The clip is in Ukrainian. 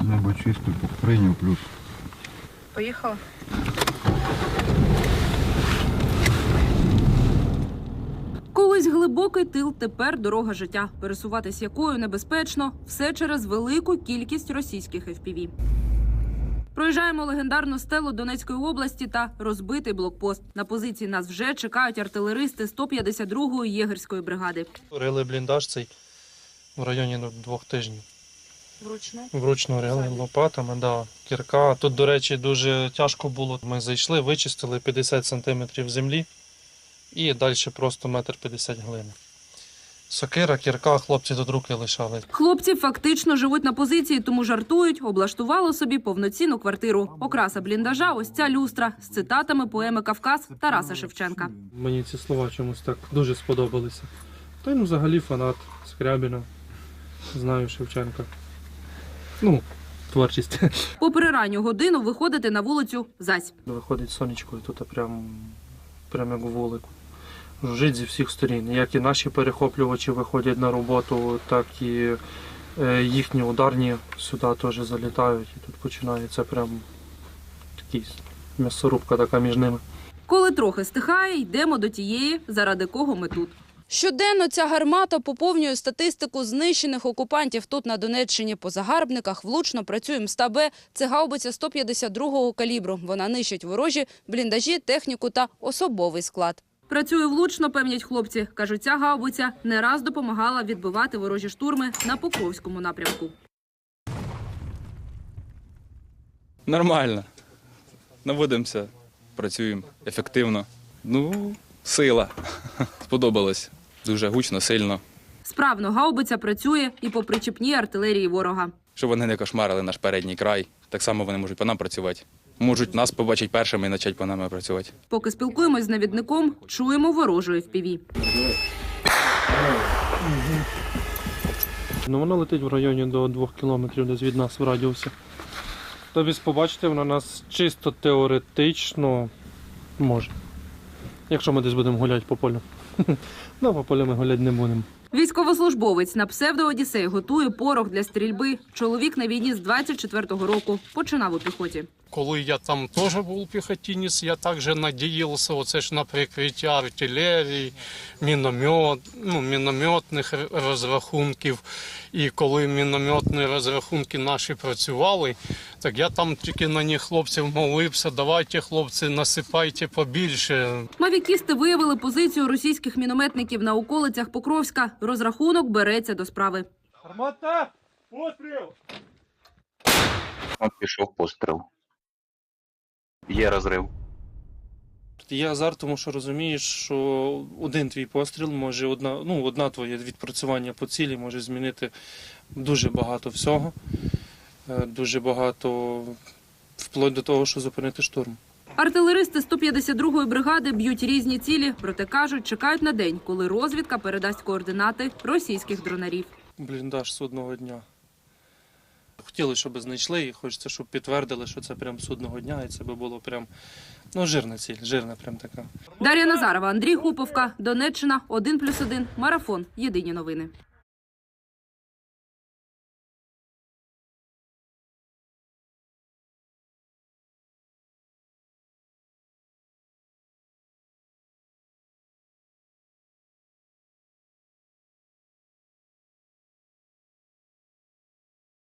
Небо чисто, прийняв плюс. Поїхала. Колись глибокий тил, тепер дорога життя, пересуватись якою небезпечно, все через велику кількість російських FPV. Проїжджаємо легендарну стелу Донецької області та розбитий блокпост. На позиції нас вже чекають артилеристи 152-ї єгерської бригади. Рили бліндаж цей в районі ну, двох тижнів. Вручну. Вручну рили лопатами, да, кірка. Тут, до речі, дуже тяжко було. Ми зайшли, вичистили 50 см землі і далі просто метр 50 глини. Сокира, кірка, хлопці тут руки лишали. Хлопці фактично живуть на позиції, тому жартують, облаштували собі повноцінну квартиру. Окраса бліндажа ось ця люстра з цитатами поеми Кавказ Тараса Шевченка. Мені ці слова чомусь так дуже сподобалися. Та й ну, взагалі фанат Скрябіна. Знаю Шевченка. Ну, творчість. Попри ранню годину виходити на вулицю зась. Виходить сонечко, і тут прям, прям як вулик. Жужить зі всіх сторін. Як і наші перехоплювачі виходять на роботу, так і е, їхні ударні сюди теж залітають. І тут починається прям такий м'ясорубка така між ними. Коли трохи стихає, йдемо до тієї, заради кого ми тут. Щоденно ця гармата поповнює статистику знищених окупантів тут на Донеччині. По загарбниках влучно працює МСТА-Б. Це гаубиця 152-го калібру. Вона нищить ворожі бліндажі, техніку та особовий склад. Працює влучно, певнять хлопці. Кажуть, ця гаубиця не раз допомагала відбивати ворожі штурми на Покровському напрямку. Нормально. Наводимося, працюємо ефективно. Ну, сила. Сподобалось. Дуже гучно, сильно. Справно гаубиця працює і по причіпній артилерії ворога. Щоб вони не кошмарили наш передній край. Так само вони можуть по нам працювати. Можуть нас побачити першими і почати по нами працювати. Поки спілкуємось з навідником, чуємо ворожу FPV. Ну, воно летить в районі до 2 кілометрів десь від нас в радіусі. Тобі побачите, воно нас чисто теоретично може. Якщо ми десь будемо гуляти по полю. Ну, по полю ми гуляти не будемо. Військовослужбовець на псевдо-Одіссей готує порох для стрільби. Чоловік на війні з 24-го року. Починав у піхоті. Коли я там теж був піхотинець, я також надіявся оце ж на прикриття артилерії, міномет, ну, мінометних розрахунків. І коли мінометні розрахунки наші працювали, так я там тільки на них хлопців молився, давайте, хлопці, насипайте побільше. Мавікісти виявили позицію російських мінометників на околицях Покровська. Розрахунок береться до справи. Гармата! Постріл! От пішов постріл. Є розрив. Є азарт, тому що розумієш, що один твій постріл може одна, ну, одна твоє відпрацювання по цілі може змінити дуже багато всього. Е, Дуже багато вплоть до того, що зупинити штурм. Артилеристи 152-ї бригади б'ють різні цілі, проте кажуть, чекають на день, коли розвідка передасть координати російських дронарів. Бліндаж судного дня. Хотіли, щоб знайшли, і хочеться, щоб підтвердили, що це прям судного дня, і це би було прям ну, жирна ціль, жирна прям така. Дар'я Назарова, Андрій Хуповка, Донеччина, 1+,1, Марафон. Єдині новини.